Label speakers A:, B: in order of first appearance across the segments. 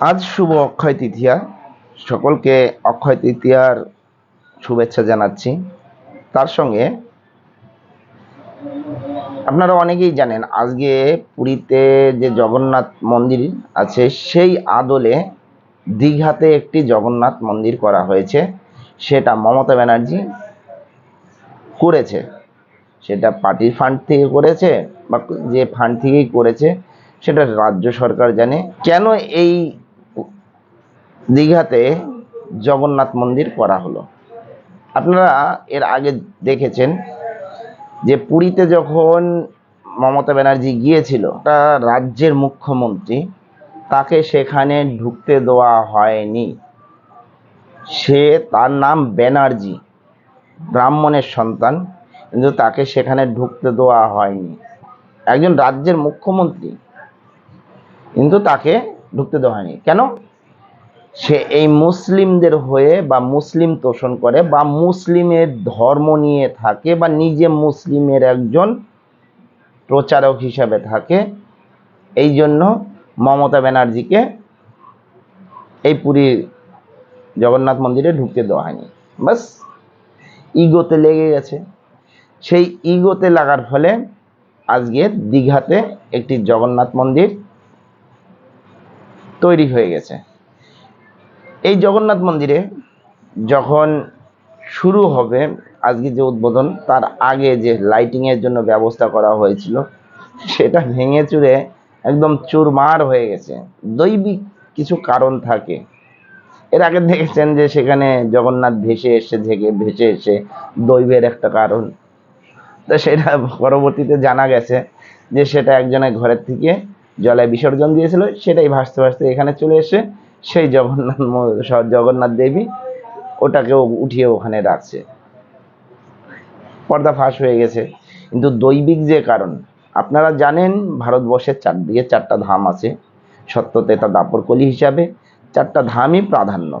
A: আজ শুভ অক্ষয় তৃতীয়া। সকলকে অক্ষয় তৃতীয়ার শুভেচ্ছা জানাচ্ছি। তার সঙ্গে আপনারা অনেকেই জানেন, আজকে পুরীতে যে জগন্নাথ মন্দির আছে, সেই আদলে দীঘাতে একটি জগন্নাথ মন্দির করা হয়েছে। সেটা মমতা ব্যানার্জি করেছে। সেটা পার্টির ফান্ড থেকে করেছে বা যে ফান্ড থেকেই করেছে, সেটা রাজ্য সরকার জানে। কেন এই দীঘাতে জগন্নাথ মন্দির করা হলো। আপনারা এর আগে দেখেছেন যে পুরীতে যখন মমতা ব্যানার্জি গিয়েছিল তা রাজ্যের মুখ্যমন্ত্রী, তাকে সেখানে ঢুকতে দেওয়া হয়নি। সে তার নাম ব্যানার্জি, ব্রাহ্মণের সন্তান, কিন্তু তাকে সেখানে ঢুকতে দেওয়া হয়নি। একজন রাজ্যের মুখ্যমন্ত্রী, কিন্তু তাকে ঢুকতে দেওয়া হয়নি। কেন? সে এই মুসলিমদের হয়ে বা মুসলিম তোষণ করে বা মুসলিমের ধর্ম নিয়ে থাকে বা নিজে মুসলিমের একজন প্রচারক হিসাবে থাকে, এই জন্য মমতা ব্যানার্জিকে এই পুরীর জগন্নাথ মন্দিরে ঢুকতে দেওয়া হয়নি। বাস, ইগোতে লেগে গেছে। সেই ইগোতে লাগার ফলে আজকে দীঘাতে একটি জগন্নাথ মন্দির তৈরি হয়ে গেছে। এই জগন্নাথ মন্দিরে যখন শুরু হবে আজকে যে উদ্বোধন, তার আগে যে লাইটিংয়ের জন্য ব্যবস্থা করা হয়েছিল, সেটা ভেঙে চুরে একদম চুরমার হয়ে গেছে। দৈবিক কিছু কারণ থাকে। এর আগে দেখেছেন যে সেখানে জগন্নাথ ভেসে এসে থেকে ভেসে এসে দৈবের একটা কারণ। তো সেটা পরবর্তীতে জানা গেছে যে সেটা একজনের ঘরের থেকে জলে বিসর্জন দিয়েছিল, সেটাই ভাসতে ভাসতে এখানে চলে এসে সেই জগন্নাথ জগন্নাথ দেবী ওটাকেও উঠিয়ে ওখানে রাখছে। পর্দা ফাঁস হয়ে গেছে। কিন্তু দৈবিক যে কারণ, আপনারা জানেন ভারতবর্ষের চারদিকে চারটা ধাম আছে। সত্যতেতা দাপরকলি হিসাবে চারটা ধামই প্রাধান্য।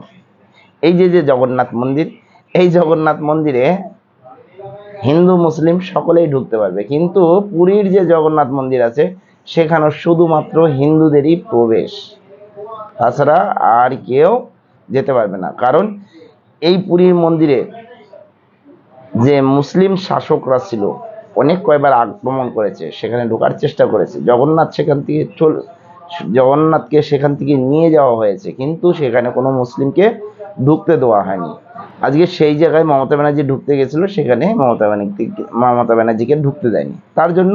A: এই যে যে জগন্নাথ মন্দির, এই জগন্নাথ মন্দিরে হিন্দু, মুসলিম সকলেই ঢুকতে পারবে। কিন্তু পুরীর যে জগন্নাথ মন্দির আছে সেখানে শুধুমাত্র হিন্দুদেরই প্রবেশ। তাছাড়া আর কেউ যেতে পারবে না। কারণ এই পুরীর মন্দিরে যে মুসলিম শাসকরা ছিল, অনেক কয়বার আক্রমণ করেছে, সেখানে ঢোকার চেষ্টা করেছে। জগন্নাথ সেখান থেকে চল, জগন্নাথকে সেখান থেকে নিয়ে যাওয়া হয়েছে, কিন্তু সেখানে কোনো মুসলিমকে ঢুকতে দেওয়া হয়নি। আজকে সেই জায়গায় মমতা ব্যানার্জি ঢুকতে গেছিল, সেখানে মমতা ব্যানার্জি, মমতা ব্যানার্জিকে ঢুকতে দেয়নি। তার জন্য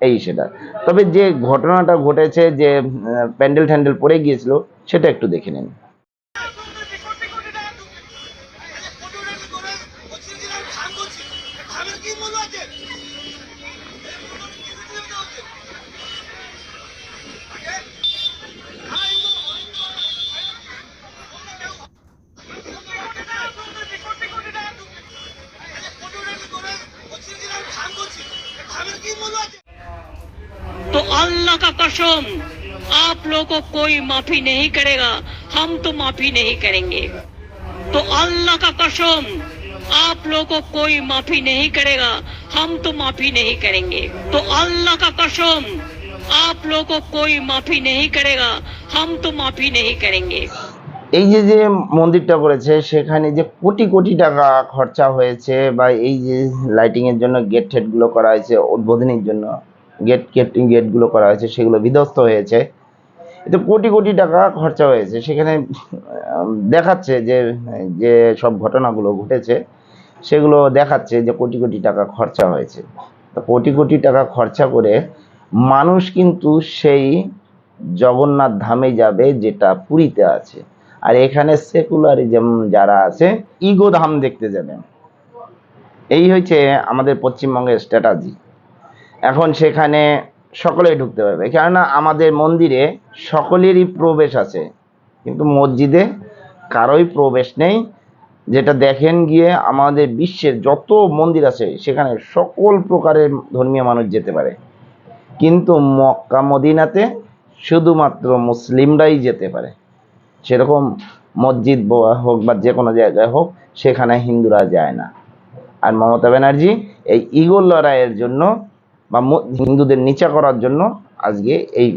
A: এই সেটা। তবে যে ঘটনাটা ঘটেছে যে প্যান্ডেল ট্যান্ডেল পড়ে গিয়েছিল, সেটা একটু দেখে নিন
B: খামের কি মূল্য আছে
C: तो अल्लाह का कसम आप लोगों को कोई माफी नहीं करेगा हम तो माफी नहीं करेंगे तो अल्लाह का कसम आप लोगों को कोई माफी नहीं करेगा हम तो माफी नहीं करेंगे तो अल्लाह का कसम आप लोगों को कोई माफी नहीं करेगा हम तो माफी नहीं करेंगे
A: এই যে যে মন্দিরটা করেছে সেখানে যে কোটি কোটি টাকা খরচা হয়েছে বা এই যে লাইটিং এর জন্য গেট টেটগুলো করা হয়েছে উদ্বোধনীর জন্য গেট গেট গেটগুলো করা হয়েছে, সেগুলো বিধ্বস্ত হয়েছে। এতে কোটি কোটি টাকা খরচা হয়েছে। সেখানে দেখাচ্ছে যে যে সব ঘটনাগুলো ঘটেছে, সেগুলো দেখাচ্ছে যে কোটি কোটি টাকা খরচা হয়েছে। তো কোটি কোটি টাকা খরচা করে মানুষ কিন্তু সেই জগন্নাথ ধামে যাবে যেটা পুরীতে আছে। আর এখানে সেকুলারিজম যারা আছে ইগো ধাম দেখতে যাবেন। এই হয়েছে আমাদের পশ্চিমবঙ্গের স্ট্র্যাটাজি এখন সেখানে সকলেই ঢুকতে পারবে। কেননা আমাদের মন্দিরে সকলেরই প্রবেশ আছে। কিন্তু মসজিদে কারোই প্রবেশ নেই। যেটা দেখেন গিয়ে আমাদের বিশ্বের যত মন্দির আছে, সেখানে সকল প্রকারের ধর্মীয় মানুষ যেতে পারে। কিন্তু মক্কা মদিনাতে শুধুমাত্র মুসলিমরাই যেতে পারে। সেরকম মসজিদ হোক বা যে কোনো জায়গায় হোক, সেখানে হিন্দুরা যায় না। আর মমতা ব্যানার্জি এই ইগল লড়াইয়ের জন্য বা হিন্দুদের নিচা করার জন্য আজকে এই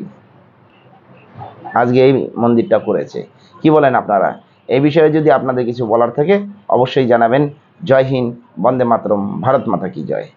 A: আজকে এই মন্দিরটা করেছে। কি বলেন আপনারা? এই বিষয়ে যদি আপনাদের কিছু বলার থাকে, অবশ্যই জানাবেন। জয় হিন্দ, বন্দে মাতরম, ভারত মাতা কি জয়।